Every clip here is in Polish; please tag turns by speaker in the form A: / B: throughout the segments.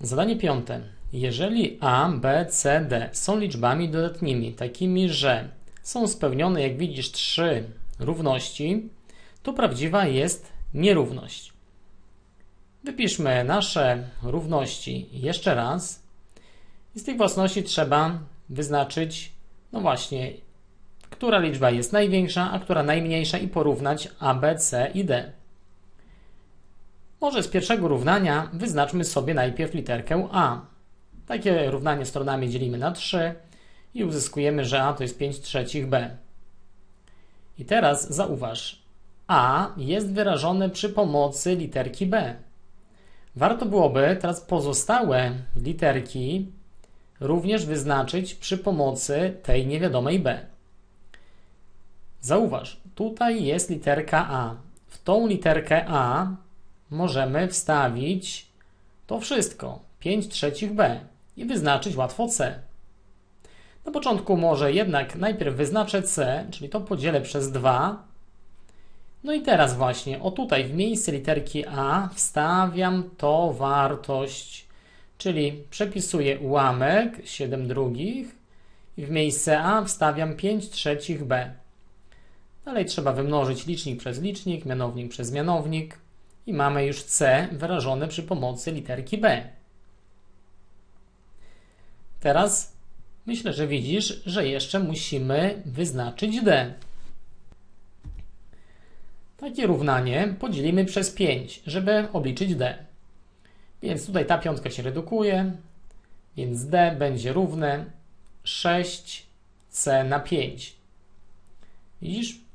A: Zadanie piąte. Jeżeli A, B, C, D są liczbami dodatnimi, takimi, że są spełnione, jak widzisz, trzy równości, to prawdziwa jest nierówność. Wypiszmy nasze równości jeszcze raz. I z tych własności trzeba wyznaczyć, no właśnie, która liczba jest największa, a która najmniejsza i porównać A, B, C i D. Może z pierwszego równania wyznaczmy sobie najpierw literkę A. Takie równanie stronami dzielimy na 3 i uzyskujemy, że A to jest 5 trzecich B. I teraz zauważ, A jest wyrażone przy pomocy literki B. Warto byłoby teraz pozostałe literki również wyznaczyć przy pomocy tej niewiadomej B. Zauważ, tutaj jest literka A. W tą literkę A możemy wstawić to wszystko, 5 trzecich B i wyznaczyć łatwo C. Na początku może jednak najpierw wyznaczę C, czyli to podzielę przez 2. No i teraz właśnie, o tutaj w miejsce literki A wstawiam to wartość, czyli przepisuję ułamek 7 drugich i w miejsce A wstawiam 5 trzecich B. Dalej trzeba wymnożyć licznik przez licznik, mianownik przez mianownik i mamy już C wyrażone przy pomocy literki B. Teraz myślę, że widzisz, że jeszcze musimy wyznaczyć D. Takie równanie podzielimy przez 5, żeby obliczyć D. Więc tutaj ta piątka się redukuje, więc D będzie równe 6C na 5. Widzisz?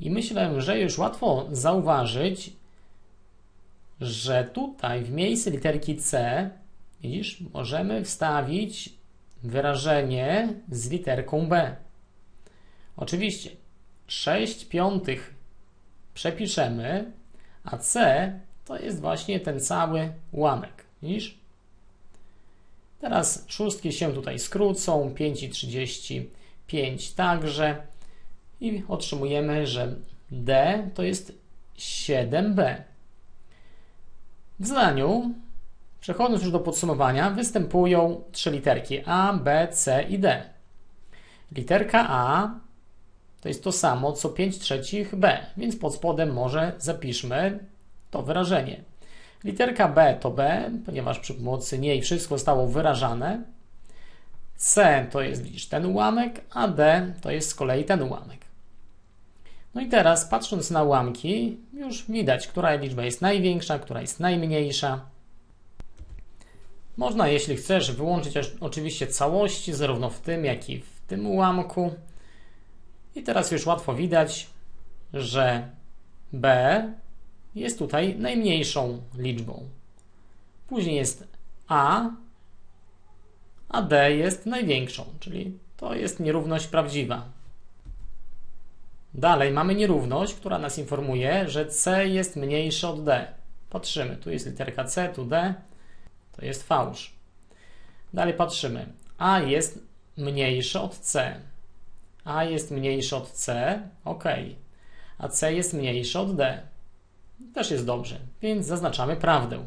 A: I myślę, że już łatwo zauważyć, że tutaj w miejsce literki C, widzisz, możemy wstawić wyrażenie z literką B. Oczywiście 6 piątych przepiszemy, a C to jest właśnie ten cały ułamek. Widzisz? Teraz szóstki się tutaj skrócą, 5 i 35 także i otrzymujemy, że D to jest 7B. W zdaniu, przechodząc już do podsumowania, występują trzy literki A, B, C i D. Literka A to jest to samo co 5 trzecich B, więc pod spodem może zapiszmy to wyrażenie. Literka B to B, ponieważ przy pomocy niej wszystko zostało wyrażane. C to jest ten ułamek, a D to jest z kolei ten ułamek. No i teraz, patrząc na ułamki, już widać, która liczba jest największa, która jest najmniejsza. Można, jeśli chcesz, wyłączyć oczywiście całości, zarówno w tym, jak i w tym ułamku. I teraz już łatwo widać, że B jest tutaj najmniejszą liczbą. Później jest A, a D jest największą, czyli to jest nierówność prawdziwa. Dalej mamy nierówność, która nas informuje, że C jest mniejsze od D. Patrzymy, tu jest literka C, tu D, to jest fałsz. Dalej patrzymy, A jest mniejsze od C. A jest mniejsze od C, ok. A C jest mniejsze od D. Też jest dobrze, więc zaznaczamy prawdę.